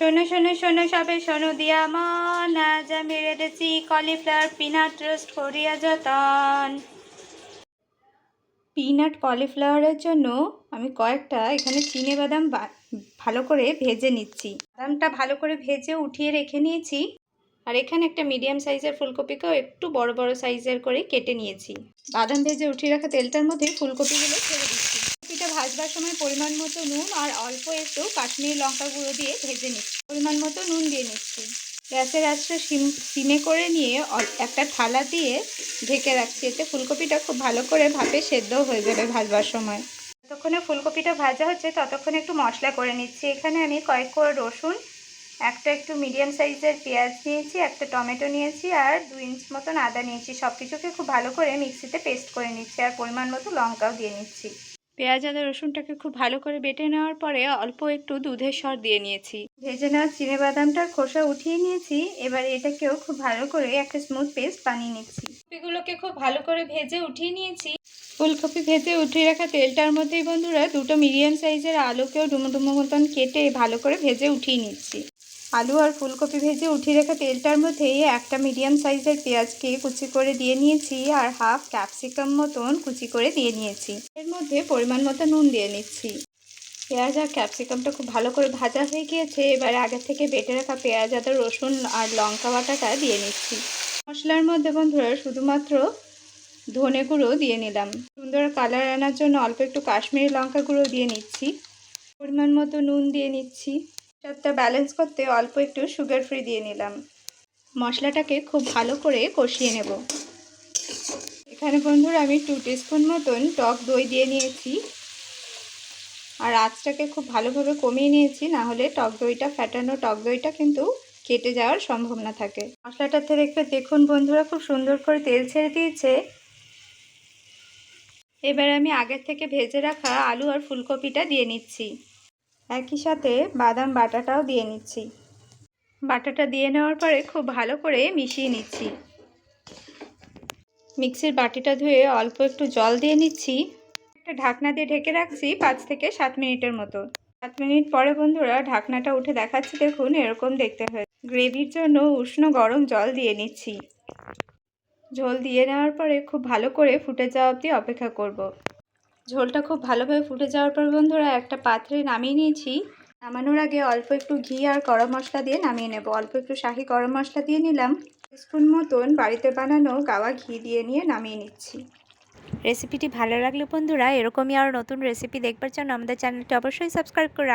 শোনো শোনো সবে শোনো, দিয়া মন। আজ আমি রেঁধেছি কলিফ্লাওয়ার পিনাট রোস্ট করিয়া যতন। পিনাট কলিফ্লাওয়ারের জন্য আমি কয়েকটা এখানে চিনে বাদাম ভালো করে ভেজে নিচ্ছি। বাদামটা ভালো করে ভেজে উঠিয়ে রেখে নিয়েছি। আর এখানে একটা মিডিয়াম সাইজের ফুলকপিকেও একটু বড় বড় সাইজের করে কেটে নিয়েছি। বাদাম ভেজে উঠিয়ে রাখা তেলটার মধ্যে ফুলকপিগুলো ছেড়ে দিচ্ছি। ভাজবার সময় পরিমাণ মতো নুন আর অল্প একটু কাশ্মীরি লঙ্কা গুঁড়ো দিয়ে ভেজে নিচ্ছি। পরিমাণ মতো নুন দিয়ে নিচ্ছি। গ্যাসের আঁচটা সিম, সিমে করে নিয়ে একটা থালা দিয়ে ঢেকে রাখছি। এতে ফুলকপিটা খুব ভালো করে ভাপে সেদ্ধ হয়ে যাবে ভাজবার সময়। যতক্ষণে ফুলকপিটা ভাজা হচ্ছে, ততক্ষণে একটু মশলা করে নিচ্ছি। এখানে আমি কয়েক করে রসুন, একটা একটু মিডিয়াম সাইজের পেঁয়াজ নিয়েছি, একটা টমেটো নিয়েছি আর দু ইঞ্চ মতন আদা নিয়েছি। সব কিছুকে খুব ভালো করে মিক্সিতে পেস্ট করে নিচ্ছি আর পরিমাণ মতো লঙ্কাও দিয়ে নিচ্ছি। পেঁয়াজ, আদা, রসুনটাকে খুব ভালো করে বেটে নেওয়ার পরে অল্প একটু দুধের সর দিয়ে নিয়েছি। ভেজে নেওয়া চিনে বাদামটার খোসা উঠিয়ে নিয়েছি। এবার এটাকেও খুব ভালো করে একটা স্মুথ পেস্ট বানিয়ে নিচ্ছি। ফুলকপিগুলোকে খুব ভালো করে ভেজে উঠিয়ে নিয়েছি। ফুলকপি ভেজে উঠিয়ে রাখা তেলটার মধ্যেই বন্ধুরা দুটো মিডিয়াম সাইজের আলুকেও ডুমো ডুমো মতন কেটে ভালো করে ভেজে উঠিয়ে নিচ্ছি। আলু আর ফুলকপি ভেজে উঠিয়ে রাখা তেলটার মধ্যেই একটা মিডিয়াম সাইজের পেঁয়াজকে কুচি করে দিয়ে নিয়েছি আর হাফ ক্যাপসিকাম মতন কুচি করে দিয়ে নিয়েছি। এর মধ্যে পরিমাণ মতো নুন দিয়ে নিচ্ছি। পেঁয়াজ আর ক্যাপসিকামটা খুব ভালো করে ভাজা হয়ে গিয়েছে। এবার আগে থেকে বেটে রাখা পেঁয়াজ, আদা, রসুন আর লঙ্কা বাটাটা দিয়ে নিচ্ছি। মশলার মধ্যে বন্ধুরা শুধুমাত্র ধনে গুঁড়ো দিয়ে নিলাম। সুন্দর কালার আনার জন্য অল্প একটু কাশ্মীরি লঙ্কা গুঁড়ো দিয়ে নিচ্ছি। পরিমাণ মতো নুন দিয়ে নিচ্ছি। সবটা ব্যালেন্স করতে অল্প একটু সুগার ফ্রি দিয়ে নিলাম। মশলাটাকে খুব ভালো করে কষিয়ে নেব। এখানে বন্ধুরা আমি টু টিস্পুন মতন টক দই দিয়ে নিয়েছি। আর আঁচটাকে খুব ভালোভাবে কমিয়ে নিয়েছি না হলে টক দইটা ফ্যাটানো টক দইটা কিন্তু কেটে যাওয়ার সম্ভাবনা থাকে। মশলাটাতে রেখে দেখুন বন্ধুরা, খুব সুন্দর করে তেল ছেড়ে দিয়েছে। এবার আমি আগের থেকে ভেজে রাখা আলু আর ফুলকপিটা দিয়ে নিচ্ছি। একই সাথে বাদাম বাটাটাও দিয়ে নিচ্ছি। বাটাটা দিয়ে নেওয়ার পরে খুব ভালো করে মিশিয়ে নিচ্ছি। মিক্সির বাটিটা ধুয়ে অল্প একটু জল দিয়ে নিচ্ছি। একটা ঢাকনা দিয়ে ঢেকে রাখছি পাঁচ থেকে সাত মিনিটের মতো। সাত মিনিট পরে বন্ধুরা ঢাকনাটা উঠে দেখাচ্ছি, দেখুন এরকম দেখতে হয় গ্রেভির জন্য উষ্ণ গরম জল দিয়ে নিচ্ছি। ঝোল দিয়ে নেওয়ার পরে খুব ভালো করে ফুটে যাওয়া অবধি অপেক্ষা করব। ঝোলটা খুব ভালোভাবে ফুটে যাওয়ার পর বন্ধুরা একটা পাত্রে নামিয়ে নিয়েছি। নামানোর আগে অল্প একটু ঘি আর গরম মশলা দিয়ে নামিয়ে নেব। অল্প একটু শাহি গরম মশলা দিয়ে নিলাম। স্পুন মতন বাড়িতে বানানো গাওয়া ঘি দিয়ে নিয়ে নামিয়ে নিচ্ছি। রেসিপিটি ভালো লাগলে বন্ধুরা, এরকমই আরও নতুন রেসিপি দেখবার জন্য আমাদের চ্যানেলটি অবশ্যই সাবস্ক্রাইব করে